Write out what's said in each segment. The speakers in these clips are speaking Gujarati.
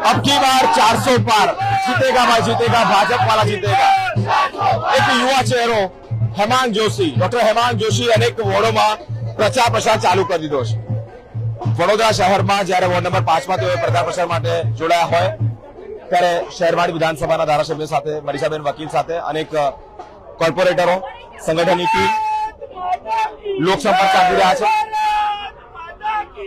अब की बार 400 पार जीतेगा भाई जीतेगा भाजप वाला जीतेगा એક યુવા ચહેરો હેમાંગ જોશી ડોક્ટર હેમાંગ જોશી અનેક વોર્ડોમાં પ્રચાર પ્રસાર ચાલુ કરી દીધો છે વડોદરા શહેરમાં જ્યારે વોર્ડ નંબર પાંચમાં તેઓ પ્રચાર પ્રસાર માટે જોડાયા હોય ત્યારે શહેરવાડી વિધાનસભાના ધારાસભ્ય સાથે મનીષાબેન વકીલ સાથે અનેક કોર્પોરેટરો સંગઠનની ટીમ લોકસંપર્ક સાધી રહ્યા છે અબ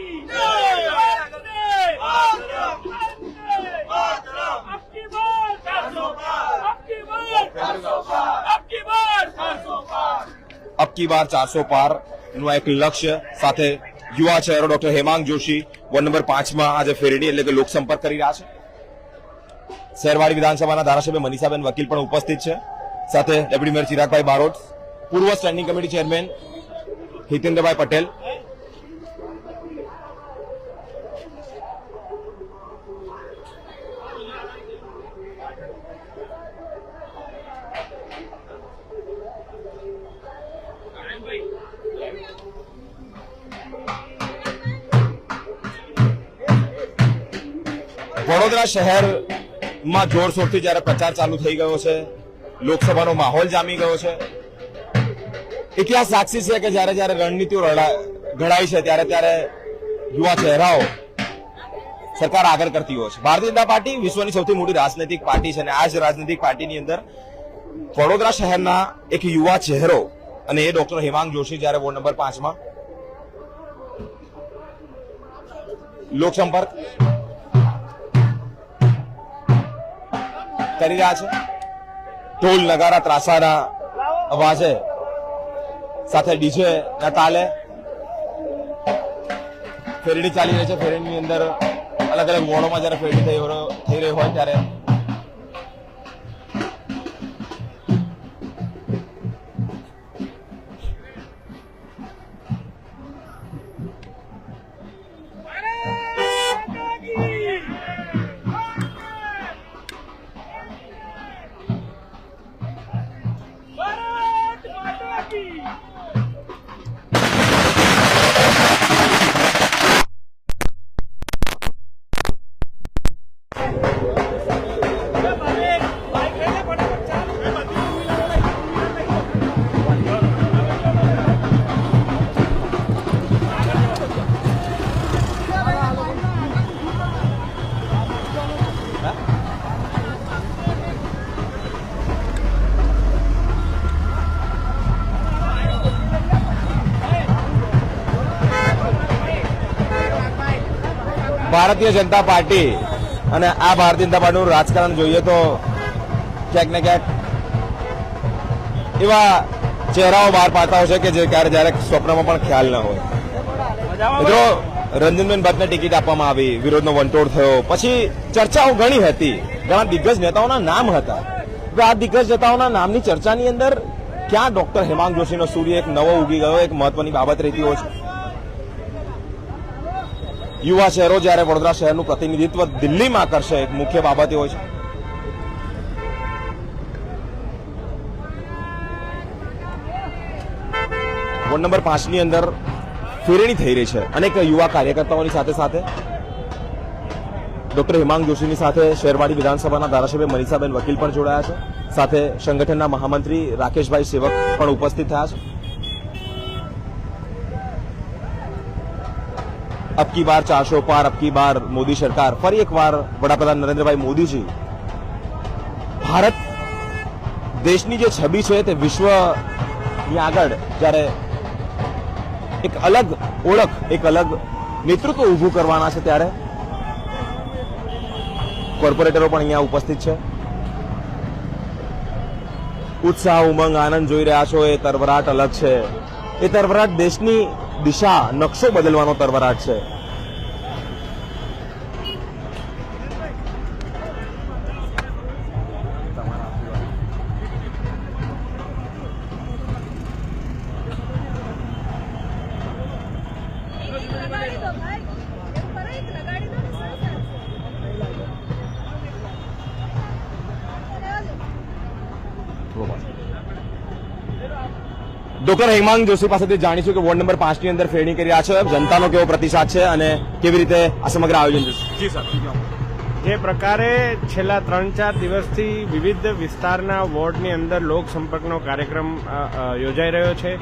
કી બાર ચારસો પારનું એક લક્ષ્ય સાથે યુવા ચહેરો doctor Hemang Joshi ward number પાંચમાં આજે ફેરડી એટલે કે લોકસંપર્ક કરી રહ્યા છે. શહેરવાડી વિધાનસભાના ધારાસભ્ય મનીષાબેન વકીલ પણ ઉપસ્થિત છે. સાથે ડેપ્યુટી મેયર ચિરાગભાઈ બારોટ, પૂર્વ standing committee chairman Hitendrabhai Patel Vadodara શહેરમાં જોરશોરથી જ્યારે પ્રચાર ચાલુ થઈ ગયો છે, લોકસભાનો માહોલ જામી ગયો છે, ઇતિહાસ સાક્ષી છે કે જ્યારે જ્યારે રણનીતિઓ ઘડાય છે ત્યારે ત્યારે યુવા ચહેરાઓ સરકાર આગળ કરતી હોય છે. ભારતીય જનતા પાર્ટી વિશ્વની સૌથી મોટી રાજનૈતિક પાર્ટી છે અને આ જ રાજનૈતિક પાર્ટીની અંદર વડોદરા શહેરના એક યુવા ચહેરો અને એ ડોક્ટર હેમાંગ જોશી જ્યારે વોર્ડ નંબર પાંચમાં લોકસંપર્ક કરી રહ્યા છે. ઢોલ, નગારા ત્રાસાના અવાજે સાથે ડીજે ના તાલે ફેરડી ચાલી રહી છે. ફેરડીની અંદર અલગ અલગ વોર્ડોમાં જ્યારે ફેરડી થઈ રહ્યો- થઈ રહી હોય ત્યારે ભારતીય જનતા પાર્ટી અને આ ભારતીય જનતા પાર્ટીનું રાજકારણ જોઈએ તો ક્યાંક ને ક્યાંક એવા ચહેરાઓ બહાર પાડતા હોય છે કે જે ક્યારે જ્યારે સ્વપ્નમાં પણ ખ્યાલ ન હોય. મિત્રો રંજનબેન ભટ્ટને ટિકિટ આપવામાં આવી વિરોધનો વંટોળ થયો. પછી ચર્ચાઓ ઘણી હતી. ઘણા દિગ્ગજ નેતાઓના નામ હતા. આ દિગ્ગજ નેતાઓના નામની ચર્ચાની અંદર ક્યાં ડોક્ટર હેમાંગ જોશીનો સૂર્ય એક નવો ઉગી ગયો એક મહત્વની બાબત રહેતી હોય છે? યુવા શહેરો જ્યારે વડોદરા શહેરનું પ્રતિનિધિત્વ દિલ્હીમાં કરશે, એક મુખ્ય બાબત હોય છે. વોર્ડ નંબર પાંચની અંદર ફેરણી થઈ રહી છે. અનેક યુવા કાર્યકર્તાઓની સાથે સાથે ડોક્ટર હિમાંગ જોશીની સાથે શેરવાડી વિધાનસભાના ધારાસભ્ય મનીષાબેન વકીલ પણ જોડાયા છે. સાથે સંગઠનના મહામંત્રી રાકેશભાઈ સેવક પણ ઉપસ્થિત થયા છે. અબ કી બાર ચારસો પાર અબ કી બાર મોદી સરકાર ફરી એકવાર વડાપ્રધાન નરેન્દ્રભાઈ મોદીજી ભારત દેશની જે છબી છે તે વિશ્વની આગળ જ્યારે એક અલગ ઓળખ એક અલગ નેતૃત્વ ઊભું કરવાના છે ત્યારે કોર્પોરેટરો પણ અહીંયા ઉપસ્થિત છે. ઉત્સાહ, ઉમંગ, આનંદ જોઈ રહ્યા છો, એ તરવરાટ અલગ છે. એ તરવરાટ દેશની દિશા, નકશો બદલવાનો તરવરાટ છે. ડોક્ટર હેમાંગ જોશી પાસેથી જાણીશું કે વોર્ડ નંબર પાંચની અંદર ફેરણી કરી રહ્યા છે. જનતાનો કેવો પ્રતિસાદ છે અને કેવી રીતે આ સમગ્ર આયોજન જી સર. જે પ્રકારે છેલ્લા ત્રણ ચાર દિવસથી વિવિધ વિસ્તારના વોર્ડની અંદર લોક સંપર્કનો કાર્યક્રમ યોજાઈ રહ્યો છે.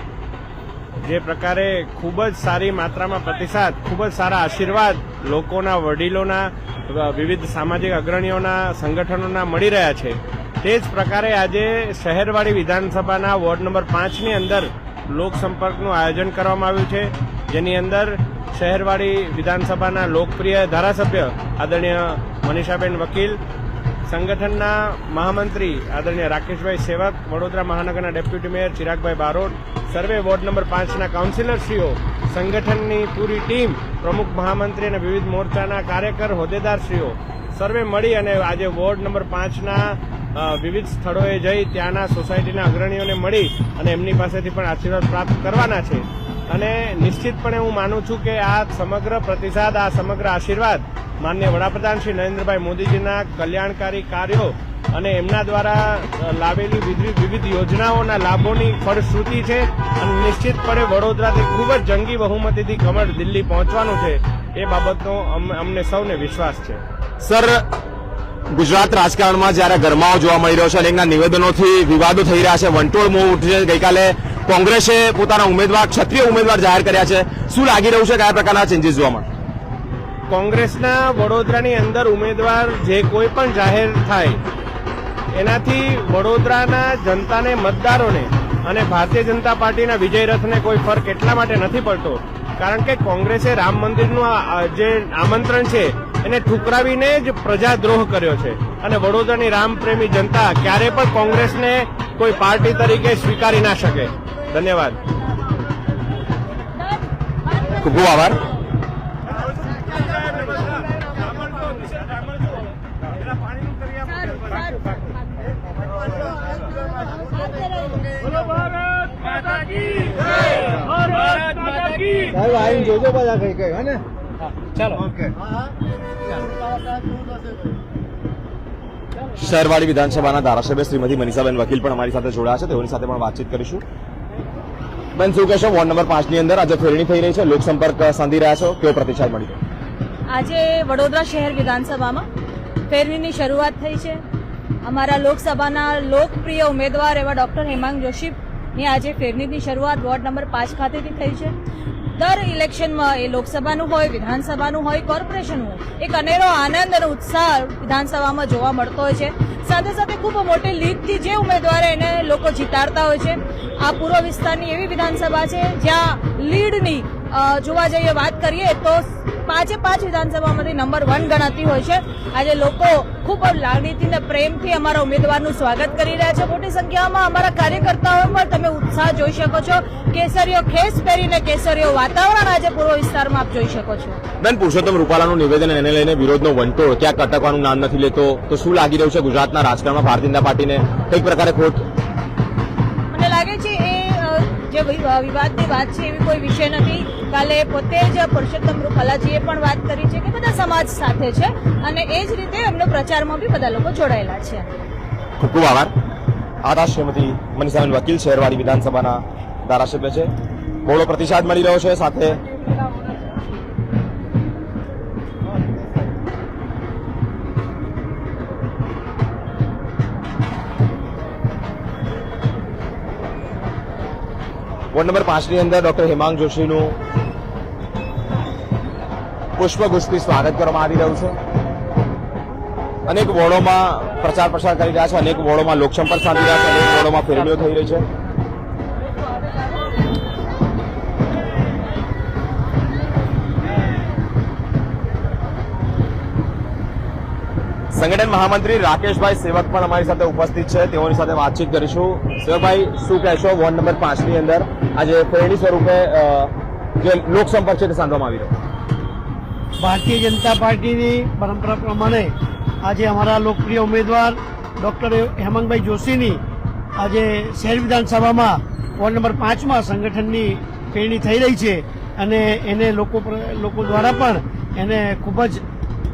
જે પ્રકારે ખૂબ જ સારી માત્રામાં પ્રતિસાદ, ખૂબ જ સારા આશીર્વાદ લોકોના વડીલોના વિવિધ સામાજિક અગ્રણીઓના, સંગઠનોના મળી રહ્યા છે. તે જ પ્રકારે આજે શહેરવાડી વિધાનસભાના વોર્ડ નંબર પાંચની અંદર લોકસંપર્કનું આયોજન કરવામાં આવ્યું છે. જેની અંદર શહેરવાડી વિધાનસભાના લોકપ્રિય ધારાસભ્ય આદરણીય મનીષાબેન વકીલ, સંગઠનના મહામંત્રી આદરણીય રાકેશભાઈ સેવક, વડોદરા મહાનગરના ડેપ્યુટી મેયર ચિરાગભાઈ બારોટ, સર્વે વોર્ડ નંબર પાંચના કાઉન્સિલરશ્રીઓ, સંગઠનની પૂરી ટીમ, પ્રમુખ મહામંત્રી અને વિવિધ મોરચાના કાર્યકર હોદ્દેદારશ્રીઓ સર્વે મળી અને આજે વોર્ડ નંબર પાંચના વિવિધ સ્થળોએ જઈ ત્યાંના સોસાયટીના અગ્રણીઓને મળી અને એમની પાસેથી પણ આશીર્વાદ પ્રાપ્ત કરવાના છે. અને નિશ્ચિતપણે હું માનું છું કે આ સમગ્ર પ્રતિસાદ, આ સમગ્ર આશીર્વાદ માન્ય વડાપ્રધાન શ્રી નરેન્દ્રભાઈ મોદીજીના કલ્યાણકારી કાર્યો અને એમના દ્વારા લાવેલી વિવિધ યોજનાઓના લાભોની ફળશ્રુતિ છે અને નિશ્ચિતપણે વડોદરાથી ખૂબ જ જંગી બહુમતીથી કમળ દિલ્હી પહોંચવાનું છે એ બાબતનો અમ- અમને સૌને વિશ્વાસ છે. સર ગુજરાત રાજકારણમાં જ્યારે ગરમાવો જોવા મળી રહ્યો છે અનેકના નિવેદનોથી વિવાદો થઈ રહ્યા છે, વંટોળ મોં ઉઠે ગઈકાલે કોંગ્રેસે પોતાના ઉમેદવાર, ક્ષત્રિય ઉમેદવાર જાહેર કર્યા છે. શું લાગી રહ્યું છે? કયા પ્રકારના ચેન્જીસ જોવા મળે? કોંગ્રેસના વડોદરાની અંદર ઉમેદવાર જે કોઈ પણ જાહેર થાય, એનાથી વડોદરાના જનતાને મતદારોને અને ભારતીય જનતા પાર્ટીના વિજય રથને કોઈ ફરક એટલા માટે નથી પડતો, કારણ કે કોંગ્રેસે રામ મંદિરનું જે આમંત્રણ છે એને ઠુકરાવીને જ પ્રજાદ્રોહ કર્યો છે. અને વડોદરાની રામપ્રેમી જનતા ક્યારે પણ કોંગ્રેસને કોઈ પાર્ટી તરીકે સ્વીકારી ના શકે. ધન્યવાદ. ખૂબ ખૂબ આભાર. સાહેબ આવીને જોજો બધા કઈ કઈ હે ને? ચાલો. ઓકે. શહેરવાડી વિધાનસભાના ધારાસભ્ય શ્રીમતી મનીષાબેન વકીલ પણ અમારી સાથે જોડાયા છે. તેઓની સાથે પણ વાતચીત કરીશું. બેન શું કહેશો? વોર્ડ નંબર પાંચની અંદર આજે ફેરણી થઈ રહી છે. લોકસંપર્ક સાંધી રહ્યા છો. કેવો પ્રતિસાદ મળી આજે વડોદરા શહેર વિધાનસભામાં ફેરણીની શરૂઆત થઈ છે. અમારા લોકસભાના લોકપ્રિય ઉમેદવાર એવા ડોક્ટર હેમાંગ જોશી ની આજે ફેરણીની શરૂઆત વોર્ડ નંબર પાંચ ખાતેથી થઈ છે. દર ઇલેક્શનમાં એ લોકસભાનું હોય, વિધાનસભાનું હોય, કોર્પોરેશનનું હોય, એક અનેરો આનંદ અને ઉત્સાહ વિધાનસભામાં જોવા મળતો હોય છે. સાથે સાથે ખૂબ મોટી લીડથી જે ઉમેદવારે એને લોકો જીતાડતા હોય છે. આ પૂર્વ વિસ્તારની એવી વિધાનસભા છે, જ્યાં લીડની જોવા જઈએ વાત કરીએ તો પાંચે પાંચ વિધાનસભામાંથી નંબર વન ગણાતી હોય છે. આજે લોકો ખૂબ લાગણીથી ને પ્રેમથી અમારા ઉમેદવારનું સ્વાગત કરી રહ્યા છે. મોટી સંખ્યામાં અમારા કાર્યકર્તાઓમાં તમે ઉત્સાહ જોઈ શકો છો. કેસરીઓ ખેસ પહેરીને કેસરીઓ વાતાવરણ આજે પૂર્વ વિસ્તારમાં આપ જોઈ શકો છો. બેન પુરુષોત્તમ રૂપાલાનું નિવેદન એને લઈને વિરોધનો વંટોળ ક્યાંક અટકવાનું નામ નથી લેતો તો શું લાગી રહ્યું છે ગુજરાતના રાજકારણમાં ભારતીય જનતા પાર્ટીને? કઈ પ્રકારે ખોટ? મને લાગે છે એ જે વિવાદની વાત છે એવી કોઈ વિષય નથી. કાલે પોતે જ પુરુષોત્તમ રૂપાલાજીએ પણ વાત કરી છે કે બધા સમાજ સાથે છે અને એ જ રીતે એમનો પ્રચારમાં બી બધા લોકો જોડાયેલા છે. ખૂબ ખૂબ આભાર. આ હતા શ્રીમતી મનીષાબેન વકીલ શહેરવાડી વિધાનસભાના ધારાસભ્ય છે. બહોળો પ્રતિસાદ મળી રહ્યો છે સાથે વોર્ડ નંબર પાંચની અંદર ડોક્ટર હેમાંગ જોશીનું પુષ્પગુચ્છથી સ્વાગત કરવામાં આવી રહ્યું છે. અનેક વોર્ડોમાં પ્રચાર પ્રસાર કરી રહ્યા છે, અનેક વોર્ડોમાં લોકસંપર્ક સાધી રહ્યા છે, અનેક વોર્ડોમાં ફેરણીઓ થઈ રહી છે. સંગઠન મહામંત્રી રાકેશભાઈ સેવક પણ અમારી સાથે ઉપસ્થિત છે. તેઓની સાથે વાતચીત કરીશું. સેવકભાઈ, શું કહેશો? વોર્ડ નંબર પાંચની અંદર આજે ફેરણી સ્વરૂપે જે લોકસંપર્ક છે તે સાંધવામાં આવી રહ્યો ભારતીય જનતા પાર્ટીની પરંપરા પ્રમાણે આજે અમારા લોકપ્રિય ઉમેદવાર ડોક્ટર હેમંતભાઈ જોશીની આજે શહેર વિધાનસભામાં વોર્ડ નંબર પાંચમાં સંગઠનની પેરણી થઈ રહી છે. અને એને લોકો લોકો દ્વારા પણ એને ખૂબ જ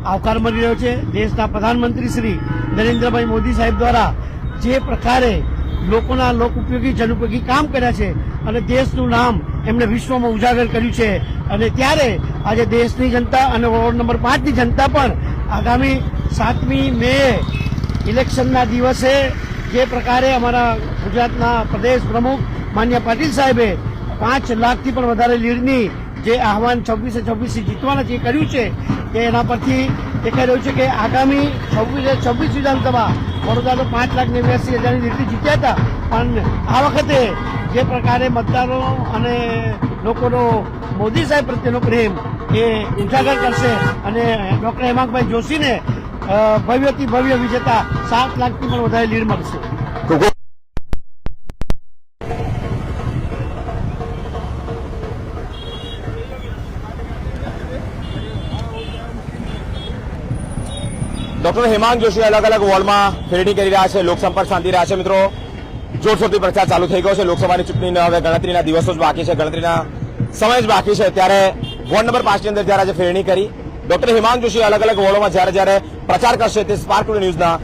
આવકાર મળી રહ્યો છે. દેશના પ્રધાનમંત્રી શ્રી નરેન્દ્રભાઈ મોદી સાહેબ દ્વારા જે પ્રકારે લોકોના લોક ઉપયોગી જનઉપયોગી કામ કર્યા છે અને દેશનું નામ એમણે વિશ્વમાં ઉજાગર કર્યું છે અને ત્યારે આજે દેશની જનતા અને વોર્ડ નંબર પાંચની જનતા પણ આગામી સાતમી મે ઇલેક્શનના દિવસે જે પ્રકારે અમારા ગુજરાતના પ્રદેશ પ્રમુખ માન્ય પાટીલ સાહેબે પાંચ લાખથી પણ વધારે લીડની જે આહવાન છવ્વીસે છવ્વીસથી જીતવાના જે કર્યું છે તે એના પરથી દેખાઈ રહ્યું છે કે આગામી છવ્વીસ છવ્વીસ વિધાનસભા વડોદરા તો પાંચ લાખ નેવ્યાસી હજારની લીડથી જીત્યા હતા. પણ આ વખતે જે પ્રકારે મતદારો અને લોકોનો મોદી સાહેબ પ્રત્યેનો પ્રેમ એ ઉજાગર કરશે અને ડોક્ટર હેમાંગભાઈ જોશીને ભવ્યથી ભવ્ય વિજેતા સાત લાખથી પણ વધારે લીડ મળશે. ડોક્ટર હેમાંગ જોશી અલગ અલગ વોર્ડમાં ફેરણી કરી રહ્યા છે. લોકસંપર્ક સાંધી રહ્યા છે, મિત્રો. જોરશોરથી પ્રચાર ચાલુ થઈ ગયો છે. લોકસભાની ચૂંટણીને હવે ગણતરીના દિવસો જ બાકી છે. ગણતરીના સમય જ બાકી છે. ત્યારે વોર્ડ નંબર પાંચની અંદર જ્યારે આજે ફેરણી કરી, ડોક્ટર હેમાંગ જોશી અલગ અલગ વોર્ડોમાં જ્યારે જ્યારે પ્રચાર કરશે તે સ્પાર્ક ન્યૂઝના